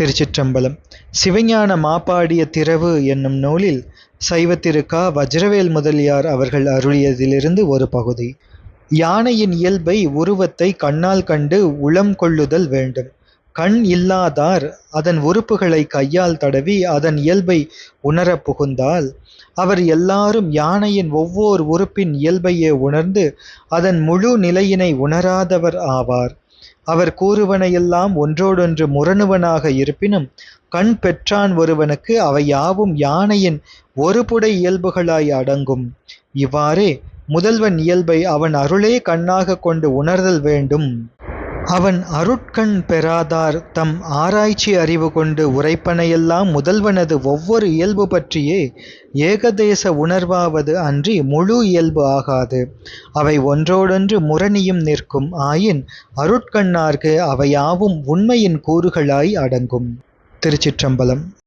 திருச்சிற்றம்பலம். சிவஞான மாப்பாடிய திறவு என்னும் நூலில் சைவத்திருக்கா வஜ்ரவேல் முதலியார் அவர்கள் அருளியதிலிருந்து ஒரு பகுதி. யானையின் இயல்பை உருவத்தை கண்ணால் கண்டு உளம் கொள்ளுதல் வேண்டும். கண் இல்லாதார் அதன் உறுப்புகளை கையால் தடவி அதன் இயல்பை உணரப் புகுந்தால் அவர் எல்லாரும் யானையின் ஒவ்வொரு உறுப்பின் இயல்பையே உணர்ந்து அதன் முழு நிலையினை உணராதவர் ஆவார். அவர் கூறுவனையெல்லாம் ஒன்றோடொன்று முரணுவனாக இருப்பினும் கண் பெற்றான் ஒருவனுக்கு அவை யாவும் யானையின் ஒருபுடை இயல்புகளாய் அடங்கும். இவ்வாறே முதல்வன் இயல்பை அவன் அருளே கண்ணாக கொண்டு உணர்தல் வேண்டும். அவன் அருட்கண் பெறாதார் தம் ஆராய்ச்சி அறிவு கொண்டு உரைப்பனையெல்லாம் முதல்வனது ஒவ்வொரு இயல்பு பற்றியே ஏகதேச உணர்வாவது அன்றி முழு இயல்பு ஆகாது. அவை ஒன்றோடொன்று முரணியும் நிற்கும் ஆயின் அருட்கண்ணார்க்கு அவையாவும் உண்மையின் கூறுகளாய் அடங்கும். திருச்சிற்றம்பலம்.